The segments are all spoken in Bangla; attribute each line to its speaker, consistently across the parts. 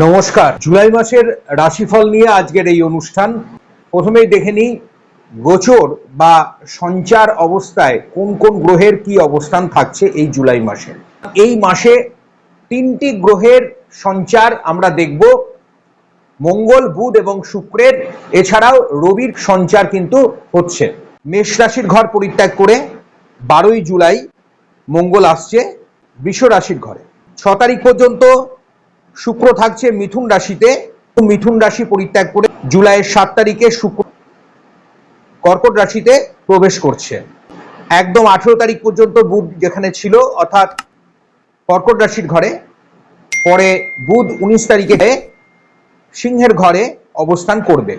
Speaker 1: নমস্কার। জুলাই মাসের রাশিফল নিয়ে আজকের এই অনুষ্ঠান। প্রথমেই দেখে নিই, গোচর বা সঞ্চার অবস্থায় কোন কোন গ্রহের কি অবস্থান থাকছে এই জুলাই মাসে। এই মাসে তিনটি গ্রহের সঞ্চার আমরা দেখব। মঙ্গল, বুধ এবং শুক্রের। এছাড়াও রবির সঞ্চার কিন্তু হচ্ছে। মেষ রাশির ঘর পরিত্যাগ করে বারোই জুলাই মঙ্গল আসছে বৃষ রাশির ঘরে। ছ তারিখ পর্যন্ত শুক্র থাকছে মিথুন রাশিতে। মিথুন রাশি পরিত্যাগ করে জুলাইয়ের সাত তারিখে শুক্র কর্কট রাশিতে প্রবেশ করছে। একদম আঠেরো তারিখ পর্যন্ত বুধ যেখানে ছিল, অর্থাৎ কর্কট রাশির ঘরে। পরে বুধ উনিশ তারিখে সিংহের ঘরে অবস্থান করবে।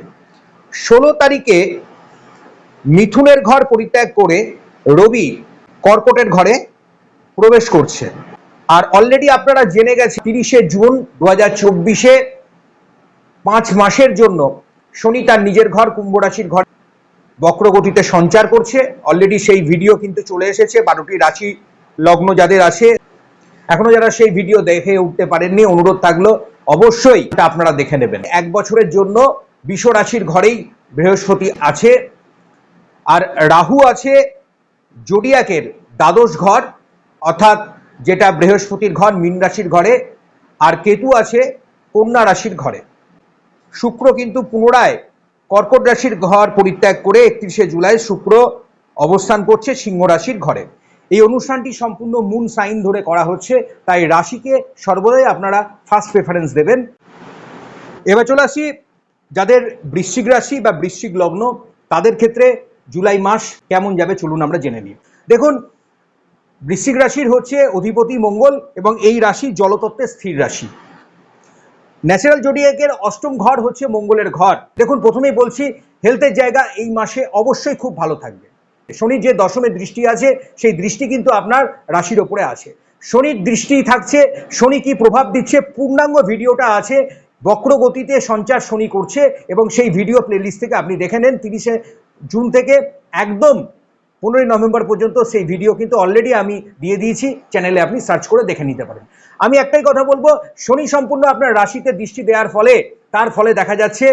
Speaker 1: ষোলো তারিখে মিথুনের ঘর পরিত্যাগ করে রবি কর্কটের ঘরে প্রবেশ করছে। আর অলরেডি আপনারা জেনে গেছে তিরিশে জুন দু হাজার চব্বিশে পাঁচ মাসের জন্য শনি তার নিজের ঘর, কুম্ভ রাশির ঘর বক্রগতিতে সঞ্চার করছে। অলরেডি সেই ভিডিও কিন্তু চলে এসেছে, বারোটি রাশি লগ্ন যাদের আছে। এখনও যারা সেই ভিডিও দেখে উঠতে পারেননি, অনুরোধ থাকল অবশ্যই এটা আপনারা দেখে নেবেন। এক বছরের জন্য বিষ রাশির ঘরেই বৃহস্পতি আছে, আর রাহু আছে জোডিয়াকের দ্বাদশ ঘর, অর্থাৎ যেটা বৃহস্পতির ঘর, মীন রাশির ঘরে, আর কেতু আছে কন্যা রাশির ঘরে। শুক্র কিন্তু পুনরায় কর্কট রাশির ঘর পরিত্যাগ করে একত্রিশে জুলাই শুক্র অবস্থান করছে সিংহ রাশির ঘরে। এই অনুষ্ঠানটি সম্পূর্ণ মুন সাইন ধরে করা হচ্ছে, তাই রাশিকে সর্বদাই আপনারা ফার্স্ট প্রেফারেন্স দেবেন। এবার চলে আসি, যাদের বৃশ্চিক রাশি বা বৃশ্চিক লগ্ন, তাদের ক্ষেত্রে জুলাই মাস কেমন যাবে চলুন আমরা জেনে নিই। দেখুন বৃশ্চিক রাশির হচ্ছে অধিপতি মঙ্গল এবং এই রাশি জলতত্ত্বের স্থির রাশি। ন্যাচারাল জোডিয়াকের অষ্টম ঘর হচ্ছে মঙ্গলের ঘর। দেখুন, প্রথমেই বলছি, হেলথের জায়গা এই মাসে অবশ্যই খুব ভালো থাকবে। শনির যে দশমের দৃষ্টি আছে, সেই দৃষ্টি কিন্তু আপনার রাশির ওপরে আছে। শনির দৃষ্টি থাকছে, শনি কি প্রভাব দিচ্ছে, পূর্ণাঙ্গ ভিডিওটা আছে, বক্রগতিতে সঞ্চার শনি করছে এবং সেই ভিডিও প্লেলিস্ট থেকে আপনি দেখে নেন, তিরিশে জুন থেকে একদম পনেরোই নভেম্বর পর্যন্ত সেই ভিডিও কিন্তু অলরেডি আমি দিয়ে দিয়েছি চ্যানেলে আপনি সার্চ করে দেখে নিতে পারেন। আমি একটাই কথা বলব, শনি সম্পূর্ণ আপনার রাশিতে দৃষ্টি দেওয়ার ফলে, তার ফলে দেখা যাচ্ছে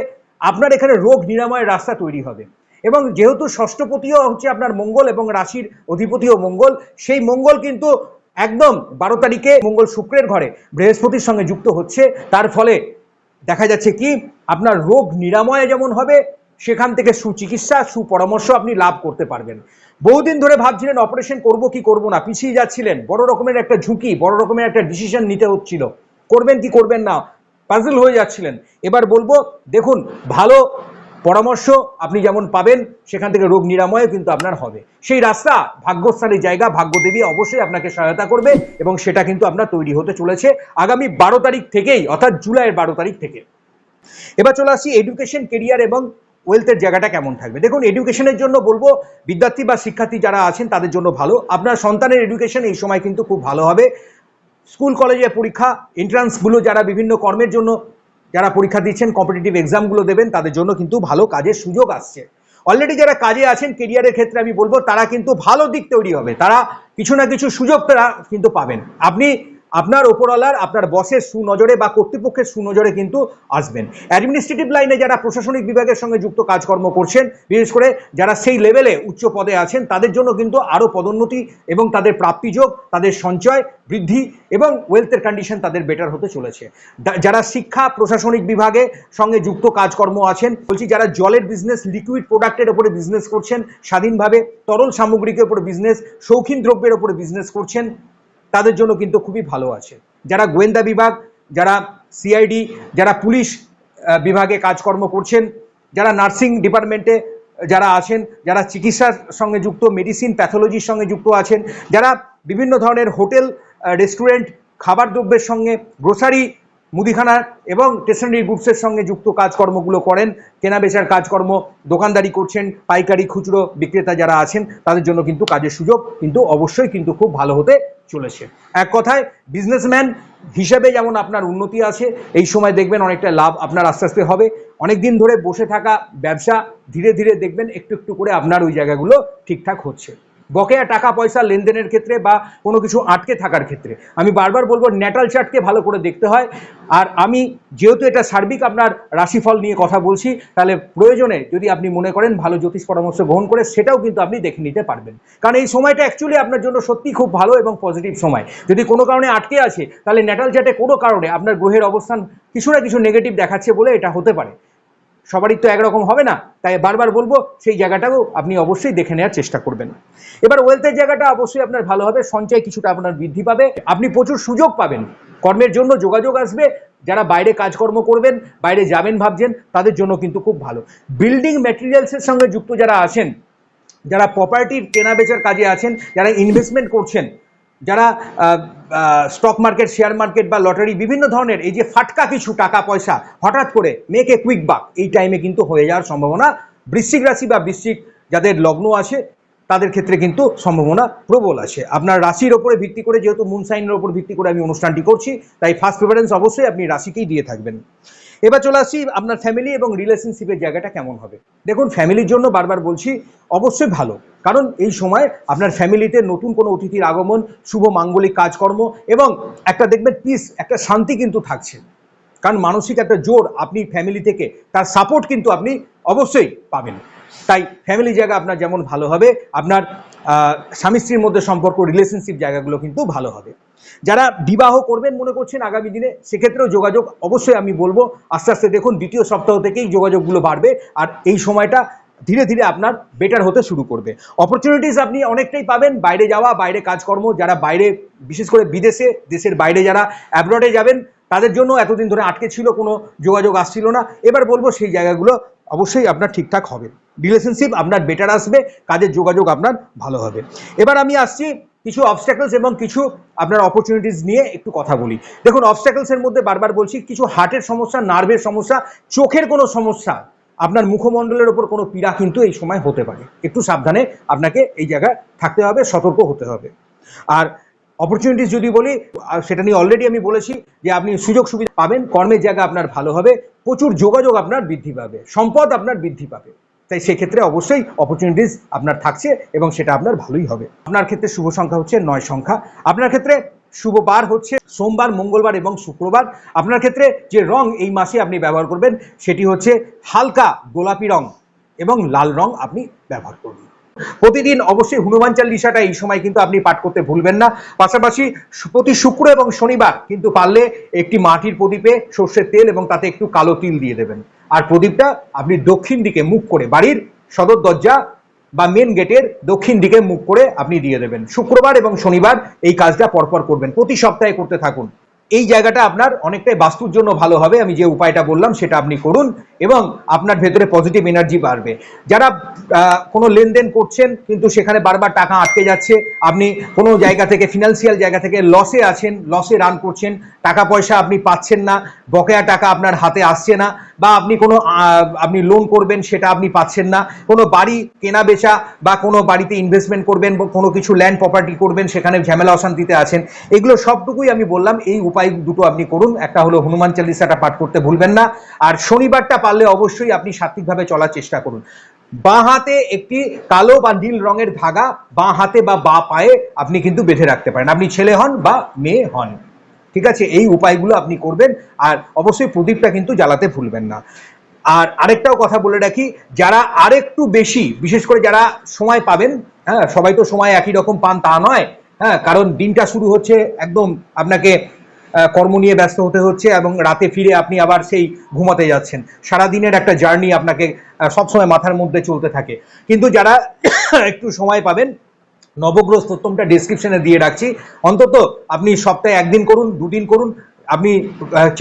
Speaker 1: আপনার এখানে রোগ নিরাময়ের রাস্তা তৈরি হবে। এবং যেহেতু ষষ্ঠপতিও হচ্ছে আপনার মঙ্গল এবং রাশির অধিপতিও মঙ্গল, সেই মঙ্গল কিন্তু একদম বারো তারিখে মঙ্গল শুক্রের ঘরে বৃহস্পতির সঙ্গে যুক্ত হচ্ছে। তার ফলে দেখা যাচ্ছে কি, আপনার রোগ নিরাময় যেমন হবে সেখান থেকে সুচিকিৎসা, সুপরামর্শ আপনি লাভ করতে পারবেন। বহুদিন ধরে ভাবছিলেন অপারেশন করব কি করব না, পিছিয়ে যাচ্ছিলেন। বড় রকমের একটা ঝুঁকি, বড় রকমের একটা ডিসিশন নিতে হচ্ছিল। করবেন কি করবেন না পাজল হয়ে যাচ্ছিলেন। এবার বলব, দেখুন, ভালো পরামর্শ আপনি যেমন পাবেন, সেখান থেকে রোগ নিরাময় কিন্তু আপনার হবে। সেই রাস্তা ভাগ্যস্থানী জায়গা, ভাগ্যদেবী অবশ্যই আপনাকে সহায়তা করবে এবং সেটা কিন্তু আপনার তৈরি হতে চলেছে আগামী বারো তারিখ থেকেই, অর্থাৎ জুলাইয়ের বারো তারিখ থেকে। এবার চলে আসি এডুকেশন কেরিয়ার এবং ওয়েলথের জায়গাটা কেমন থাকবে? দেখুন এডুকেশনের জন্য বলব, বিদ্যার্থী বা শিক্ষার্থী যারা আছেন, তাদের জন্য ভালো। আপনার সন্তানের এডুকেশন এই সময় কিন্তু খুব ভালো হবে। স্কুল, কলেজে পরীক্ষা এন্ট্রান্সগুলো যারা বিভিন্ন কর্মের জন্য যারা পরীক্ষা দিচ্ছেন কম্পিটিটিভ এক্সামগুলো দেবেন, তাদের জন্য কিন্তু ভালো কাজের সুযোগ আসছে। অলরেডি যারা কাজে আছেন কেরিয়ারের ক্ষেত্রে আমি বলব, তারা কিন্তু ভালো দিক তৈরি হবে। তারা কিছু না কিছু সুযোগ তারা কিন্তু পাবেন। আপনি আপনার ওপরওয়ালার আপনার বসের সুনজরে বা কর্তৃপক্ষের সুনজরে কিন্তু আসবেন। অ্যাডমিনিস্ট্রেটিভ লাইনে যারা প্রশাসনিক বিভাগের সঙ্গে যুক্ত কাজকর্ম করছেন, বিশেষ করে যারা সেই লেভেলে উচ্চ পদে আছেন, তাদের জন্য কিন্তু আরও পদোন্নতি এবং তাদের প্রাপ্তিযোগ তাদের সঞ্চয় বৃদ্ধি এবং ওয়েলথের কন্ডিশন তাদের বেটার হতে চলেছে। যারা শিক্ষা, প্রশাসনিক বিভাগে সঙ্গে যুক্ত কাজকর্ম আছেন, বলছি যারা জলের বিজনেস লিকুইড প্রোডাক্টের ওপরে বিজনেস করছেন, স্বাধীনভাবে তরল সামগ্রিকের ওপরে বিজনেস শৌখিন দ্রব্যের ওপরে বিজনেস করছেন তাদের জন্য কিন্তু খুবই ভালো আছে। যারা গোয়েন্দা বিভাগ, যারা সিআইডি, যারা পুলিশ বিভাগে কাজকর্ম করছেন, যারা নার্সিং ডিপার্টমেন্টে যারা আছেন, যারা চিকিৎসার সঙ্গে যুক্ত, মেডিসিন প্যাথোলজির সঙ্গে যুক্ত আছেন, যারা বিভিন্ন ধরনের হোটেল রেস্টুরেন্ট, খাবার দ্রব্যের সঙ্গে, গ্রোসারি, মুদিখানা এবং স্টেশনারি গুডসের সঙ্গে যুক্ত কাজকর্মগুলো করেন কেনা বেচার কাজকর্ম, দোকানদারি করছেন, পাইকারি খুচরো বিক্রেতা যারা আছেন, তাদের জন্য কিন্তু কাজের সুযোগ কিন্তু অবশ্যই কিন্তু খুব ভালো হতে চলেছে। এক কথায় বিজনেসম্যান হিসেবে যেমন আপনার উন্নতি আছে, এই সময় দেখবেন অনেকটা লাভ আপনার আস্তে আস্তে হবে। অনেক দিন ধরে বসে থাকা ব্যবসা, ধীরে ধীরে দেখবেন একটু একটু করে আপনার ওই জায়গাগুলো ঠিকঠাক হচ্ছে। বকেয়া টাকা পয়সা লেনদেনের ক্ষেত্রে বা কোনো কিছু আটকে থাকার ক্ষেত্রে। আমি বারবার বলব ন্যাটাল চার্টকে ভালো করে দেখতে হয়। আর আমি যেহেতু এটা সার্বিক আপনার রাশিফল নিয়ে কথা বলছি, তাহলে প্রয়োজনে যদি আপনি মনে করেন ভালো জ্যোতিষ পরামর্শ গ্রহণ করে, সেটাও কিন্তু আপনি দেখে নিতে পারবেন। কারণ এই সময়টা অ্যাকচুয়ালি আপনার জন্য সত্যি খুব ভালো এবং পজিটিভ সময়। যদি কোনো কারণে আটকে আছে, তাহলে ন্যাটাল চার্টে কোনো কারণে আপনার গ্রহের অবস্থান কিছু না কিছু নেগেটিভ দেখাচ্ছে বলে এটা হতে পারে। সবারই তো একরকম হবে না। তাই বারবার বলব, সেই জায়গাটাও আপনি অবশ্যই দেখে নেওয়ার চেষ্টা করবেন। এবার ওয়েলথের জায়গাটা অবশ্যই আপনার ভালো হবে, সঞ্চয় কিছুটা আপনার বৃদ্ধি পাবে, আপনি প্রচুর সুযোগ পাবেন। কর্মের জন্য যোগাযোগ আসবে, যারা বাইরে কাজকর্ম করবেন, বাইরে যাবেন ভাবছেন, তাদের জন্য কিন্তু খুব ভালো। বিল্ডিং ম্যাটেরিয়ালসের সঙ্গে যুক্ত যারা আছেন, যারা প্রপার্টির কেনা বেচার কাজে আছেন, যারা ইনভেস্টমেন্ট করছেন যারা স্টক মার্কেট শেয়ার মার্কেট বা লটারি বিভিন্ন ধরনের এই যে ফাটকা কিছু টাকা পয়সা হঠাৎ করে মেক এ কুইক বাক এই টাইমে কিন্তু হয়ে যাওয়ার সম্ভাবনা। বৃশ্চিক রাশি বা বৃশ্চিক যাদের লগ্ন আছে, তাদের ক্ষেত্রে কিন্তু সম্ভাবনা প্রবল আছে। আপনার রাশির ওপরে ভিত্তি করে, যেহেতু মুন সাইনের ওপর ভিত্তি করে আমি অনুষ্ঠানটি করছি, তাই ফার্স্ট প্রেফারেন্স অবশ্যই আপনি রাশিকেই দিয়ে থাকবেন। এবার চলে আসি আপনার ফ্যামিলি এবং রিলেশনশিপের জায়গাটা কেমন হবে। দেখুন ফ্যামিলির জন্য বারবার বলছি, অবশ্যই ভালো। কারণ এই সময় আপনার ফ্যামিলিতে নতুন কোনো অতিথির আগমন, শুভ, মাঙ্গলিক কাজকর্ম এবং একটা দেখবেন পিস একটা শান্তি কিন্তু থাকছে। কারণ মানসিক একটা জোর আপনি ফ্যামিলি থেকে, তার সাপোর্ট কিন্তু আপনি অবশ্যই পাবেন। তাই ফ্যামিলি জায়গা আপনার যেমন ভালো হবে, আপনার স্বামী স্ত্রীর মধ্যে সম্পর্ক রিলেশনশিপ জায়গাগুলো কিন্তু ভালো হবে। যারা বিবাহ করবেন মনে করছেন আগামী দিনে, সেক্ষেত্রেও যোগাযোগ অবশ্যই আমি বলব, আস্তে আস্তে দেখুন, দ্বিতীয় সপ্তাহ থেকেই যোগাযোগগুলো বাড়বে আর এই সময়টা ধীরে ধীরে আপনার বেটার হতে শুরু করবে। অপরচুনিটিস আপনি অনেকটাই পাবেন, বাইরে যাওয়া, বাইরে কাজকর্ম, যারা বাইরে, বিশেষ করে বিদেশে, দেশের বাইরে যারা অ্যাব্রডে যাবেন তাদের জন্য এতদিন ধরে আটকে ছিল, কোনো যোগাযোগ আসছিল না। এবার বলব সেই জায়গাগুলো অবশ্যই আপনার ঠিকঠাক হবে। রিলেশনশিপ আপনার বেটার আসবে, কাজের যোগাযোগ আপনার ভালো হবে। এবার আমি আসছি কিছু অবস্ট্যাকলস এবং কিছু আপনার অপরচুনিটিস নিয়ে একটু কথা বলি। দেখুন অবস্ট্যাকলসের মধ্যে বারবার বলছি, কিছু হার্টের সমস্যা নার্ভের সমস্যা, চোখের কোনো সমস্যা, আপনার মুখমণ্ডলের ওপর কোনো পীড়া কিন্তু এই সময় হতে পারে। একটু সাবধানে আপনাকে এই জায়গায় থাকতে হবে, সতর্ক হতে হবে। আর অপরচুনিটিস যদি বলি সেটা নিয়ে অলরেডি আমি বলেছি যে আপনি সুযোগ সুবিধা পাবেন, কর্মের জায়গা আপনার ভালো হবে, প্রচুর যোগাযোগ আপনার বৃদ্ধি পাবে, সম্পদ আপনার বৃদ্ধি পাবে। তাই সেক্ষেত্রে অবশ্যই অপরচুনিটিস আপনার থাকছে এবং সেটা আপনার ভালোই হবে। আপনার ক্ষেত্রে শুভ সংখ্যা হচ্ছে নয় সংখ্যা। আপনার ক্ষেত্রে শুভ বার হচ্ছে সোমবার, মঙ্গলবার এবং শুক্রবার। আপনার ক্ষেত্রে যে রং এই মাসে আপনি ব্যবহার করবেন, সেটি হচ্ছে হালকা গোলাপি রং এবং লাল রং আপনি ব্যবহার করবেন। প্রতিদিন অবশ্যই হনুমান চালিশাটা এই সময় কিন্তু আপনি পাঠ করতে ভুলবেন না। পাশাপাশি প্রতি শুক্র এবং শনিবার কিন্তু পারলে একটি মাটির প্রদীপে সর্ষের তেল এবং তাতে একটু কালো তিল দিয়ে দেবেন। আর প্রদীপটা আপনি দক্ষিণ দিকে মুখ করে বাড়ির সদর দরজা বা মেন গেটের দক্ষিণ দিকে মুখ করে আপনি দিয়ে দেবেন। শুক্রবার এবং শনিবার এই কাজটা পরপর করবেন। প্রতি সপ্তাহে করতে থাকুন। এই জায়গাটা আপনার অনেকটাই বাস্তুর জন্য ভালো হবে, আমি যে উপায়টা বললাম সেটা আপনি করুন এবং আপনার ভেতরে পজিটিভ এনার্জি বাড়বে। যারা কোনো লেনদেন করছেন কিন্তু সেখানে বারবার টাকা আটকে যাচ্ছে, আপনি কোনো জায়গা থেকে ফিনান্সিয়াল জায়গা থেকে লসে আছেন লসে রান করছেন, টাকা পয়সা আপনি পাচ্ছেন না, বকেয়া টাকা আপনার হাতে আসছে না, বা আপনি কোনো আপনি লোন করবেন সেটা আপনি পাচ্ছেন না, কোনো বাড়ি কেনা বেচা বা কোনো বাড়িতে ইনভেস্টমেন্ট করবেন কোনো কিছু ল্যান্ড প্রপার্টি করবেন, সেখানে ঝামেলা অশান্তিতে আছেন, এগুলো সবটুকুই আমি বললাম, এই উপায় দুটো আপনি করুন। একটা হলো হনুমান চালিসাটা পাঠ করতে ভুলবেন না। আর শনিবারটা পারলে অবশ্যই আপনি সাত্বিকভাবে চলার চেষ্টা করুন। বাঁ হাতে একটি কালো বা নীল রঙের ধাগা বাঁ হাতে বা বা পায়ে আপনি কিন্তু বেঁধে রাখতে পারেন। আপনি ছেলে হন বা মেয়ে হন। ঠিক আছে? এই উপায়গুলো আপনি করবেন। আর অবশ্যই প্রদীপটা কিন্তু জ্বালাতে ভুলবেন না। আর আরেকটাও কথা বলে রাখি, যারা আরেকটু বেশি, বিশেষ করে যারা সময় পাবেন হ্যাঁ সবাই তো সময় একই রকম পান তা নয় হ্যাঁ কারণ দিনটা শুরু হচ্ছে একদম আপনাকে কর্ম নিয়ে ব্যস্ত হতে হচ্ছে এবং রাতে ফিরে আপনি আবার সেই ঘুমাতে যাচ্ছেন। সারাদিনের একটা জার্নি আপনাকে সবসময় মাথার মধ্যে চলতে থাকে। কিন্তু যারা একটু সময় পাবেন, নবগ্রহ স্তোত্রমটা ডিসক্রিপশনে দিয়ে রাখছি। অন্তত আপনি সপ্তাহে একদিন করুন, দুদিন করুন আপনি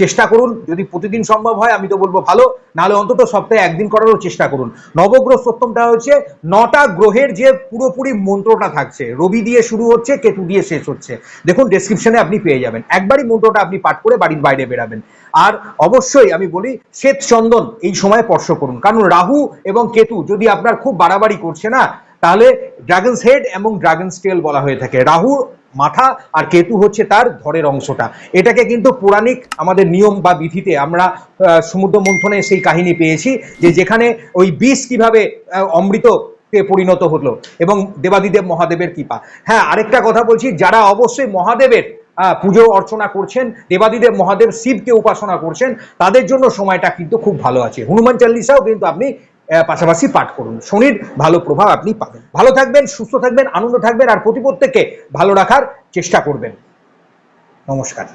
Speaker 1: চেষ্টা করুন। যদি প্রতিদিন সম্ভব হয়, আমি তো বলব ভালো। নাহলে অন্তত সপ্তাহে একদিন করারও চেষ্টা করুন। নবগ্রহ স্তোত্রমটা হচ্ছে নটা গ্রহের যে পুরোপুরি মন্ত্রটা থাকছে, রবি দিয়ে শুরু হচ্ছে, কেতু দিয়ে শেষ হচ্ছে। দেখুন ডেসক্রিপশনে আপনি পেয়ে যাবেন। একবারই মন্ত্রটা আপনি পাঠ করে বাড়ির বাইরে বেরাবেন। আর অবশ্যই আমি বলি, শ্বেত চন্দন এই সময় স্পর্শ করুন। কারণ রাহু এবং কেতু যদি আপনার খুব বাড়াবাড়ি করছে না তাহলে ড্রাগনস হেড এবং ড্রাগনস টেল বলা হয়ে থাকে। রাহু মাথা আর কেতু হচ্ছে তার ধরের অংশটা। এটাকে কিন্তু পৌরাণিক আমাদের নিয়ম বা বিধিতে আমরা সমুদ্র মন্থনে সেই কাহিনী পেয়েছি যে যেখানে ওই বিষ কীভাবে অমৃত পরিণত হলো এবং দেবাদিদেব মহাদেবের কৃপা। হ্যাঁ আরেকটা কথা বলছি, যারা অবশ্যই মহাদেবের পুজো অর্চনা করছেন, দেবাদিদেব মহাদেব শিবকে উপাসনা করছেন, তাদের জন্য সময়টা কিন্তু খুব ভালো আছে। হনুমান চাল্লিশাও কিন্তু আপনি পাশাপাশি পাঠ করুন। শনির ভালো প্রভাব আপনি পাবেন। ভালো থাকবেন, সুস্থ থাকবেন, আনন্দ থাকবেন, আর প্রতি প্রত্যেককে ভালো রাখার চেষ্টা করবেন। নমস্কার।